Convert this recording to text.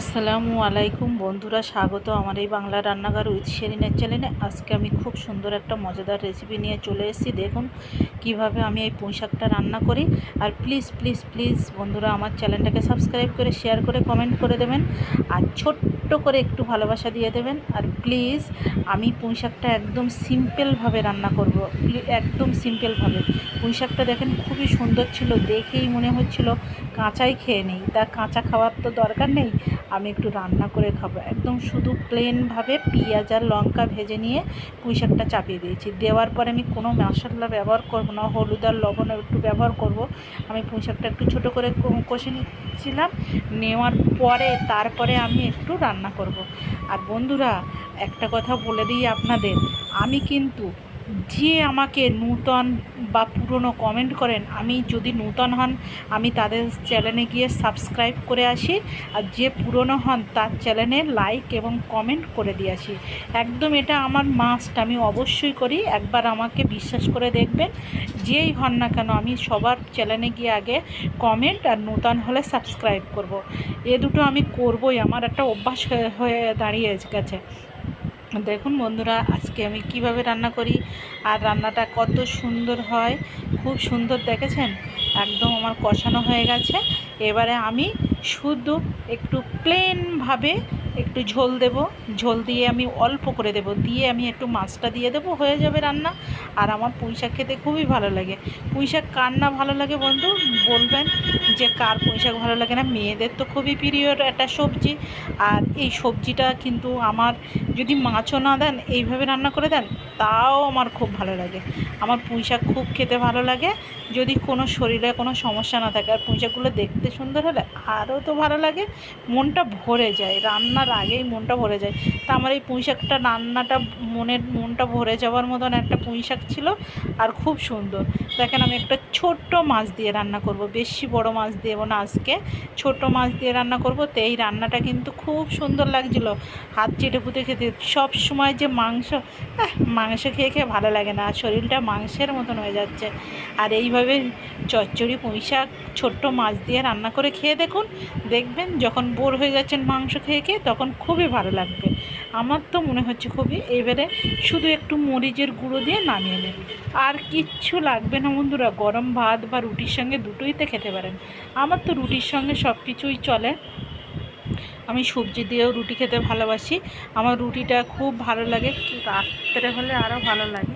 আসসালামু আলাইকুম বন্ধুরা, স্বাগত আমার এই বাংলা রান্নাঘর উইথ শেরিনের চ্যানেলে। আজকে আমি খুব সুন্দর একটা মজাদার রেসিপি নিয়ে চলে এসেছি। দেখুন কীভাবে আমি এই পুঁইশাকটা রান্না করি। আর প্লিজ প্লিজ প্লিজ বন্ধুরা আমার চ্যানেলটাকে সাবস্ক্রাইব করে শেয়ার করে কমেন্ট করে দেবেন। আর ছোট্ট করে একটু ভালোবাসা দিয়ে দেবেন। আর প্লিজ আমি পুঁই শাকটা একদম সিম্পলভাবে রান্না করব। একদম সিম্পলভাবে পুঁইশাকটা দেখেন খুবই সুন্দর ছিল, দেখেই মনে হচ্ছিল কাঁচাই খেয়ে নেই। তা কাঁচা খাওয়ার তো দরকার নেই। আমি একটু রান্না করে খাব। একদম শুধু প্লেনভাবে পেঁয়াজ আর লঙ্কা ভেজে নিয়ে পুঁই শাকটা চাপিয়ে দিয়েছি। দেওয়ার পরে আমি কোনো মশলা ব্যবহার করব না, হলুদ আর লবণ একটু ব্যবহার করব। আমি পুঁই শাকটা একটু ছোটো করে কষে নিচ্ছিলাম। নেওয়ার পরে, তারপরে আমি একটু রান্না করব। আর বন্ধুরা, একটা কথা বলে দিই আপনাদের আমি কিন্তু যে আমাকে নূতন বা পুরনো কমেন্ট করেন, আমি যদি নূতন হন, আমি তাদের চ্যানেলে গিয়ে সাবস্ক্রাইব করে আসি। আর যে পুরনো হন, তার চ্যানেলে লাইক এবং কমেন্ট করে দিয়ে আসি। একদম এটা আমার মাস্ট আমি অবশ্যই করি। একবার আমাকে বিশ্বাস করে দেখবেন। যেই হন না কেন, আমি সবার চ্যানেলে গিয়ে আগে কমেন্ট আর নূতন হলে সাবস্ক্রাইব করব। এ দুটো আমি করবই। আমার একটা অভ্যাস হয়ে দাঁড়িয়ে গেছে। দেখুন বন্ধুরা, আজকে আমি কীভাবে রান্না করি আর রান্নাটা কত সুন্দর হয়, খুব সুন্দর দেখেছেন? একদম আমার কষানো হয়ে গেছে। এবারে আমি শুধু একটু প্লেনভাবে একটু ঝোল দেব। ঝোল দিয়ে আমি অল্প করে দেব। দিয়ে আমি একটু মাছটা দিয়ে দেবো, হয়ে যাবে রান্না। আর আমার পুঁই শাক খেতে খুবই ভালো লাগে। পুঁই শাক কার না ভালো লাগে বন্ধু? বলবেন যে কার পুঁই শাক ভালো লাগে না? মেয়েদের তো খুবই প্রিয় একটা সবজি। আর এই সবজিটা কিন্তু আমার যদি মাছও না দেন, এইভাবে রান্না করে দেন, তাও আমার খুব ভালো লাগে। আমার পুঁই শাক খুব খেতে ভালো লাগে। যদি কোনো শরীরে কোনো সমস্যা না থাকে, আর পুঁই শাকগুলো দেখতে সুন্দর হলে আরও তো ভালো লাগে। মনটা ভরে যায়। রান্নার আগেই মনটা ভরে যায়। তা আমার এই পুঁই শাকটা রান্নাটা মনের মনটা ভরে যাওয়ার মতন একটা পুঁই শাক ছিল আর খুব সুন্দর। দেখেন আমি একটা ছোট্ট মাছ দিয়ে রান্না করব, বেশি বড় মাছ দেব না আজকে। ছোট মাছ দিয়ে রান্না করব, তো এই রান্নাটা কিন্তু খুব সুন্দর লাগছিল। হাত চেটে পুঁতে খেতে সব সময় যে মাংস মাংস খেয়ে খেয়ে ভালো লাগে না, শরীরটা মাংসের মতন হয়ে যাচ্ছে। আর এইভাবে চচ্চড়ি পুঁই শাক ছোট্ট মাছ দিয়ে রান্না করে খেয়ে দেখুন, দেখবেন যখন বোর হয়ে যাচ্ছেন মাংস খেয়ে খেয়ে, তখন খুবই ভালো লাগবে। আমার তো মনে হচ্ছে খুবই, এবারে শুধু একটু মরিচের গুঁড়ো দিয়ে নামিয়ে নেন আর কিচ্ছু লাগবে না বন্ধুরা, গরম ভাত বা রুটির সঙ্গে দুটোইতে খেতে পারেন। আমার তো রুটির সঙ্গে সব কিছুই চলে। আমি সবজি দিয়েও রুটি খেতে ভালোবাসি। আমার রুটিটা খুব ভালো লাগে, রাত্রে হলে আরও ভালো লাগে।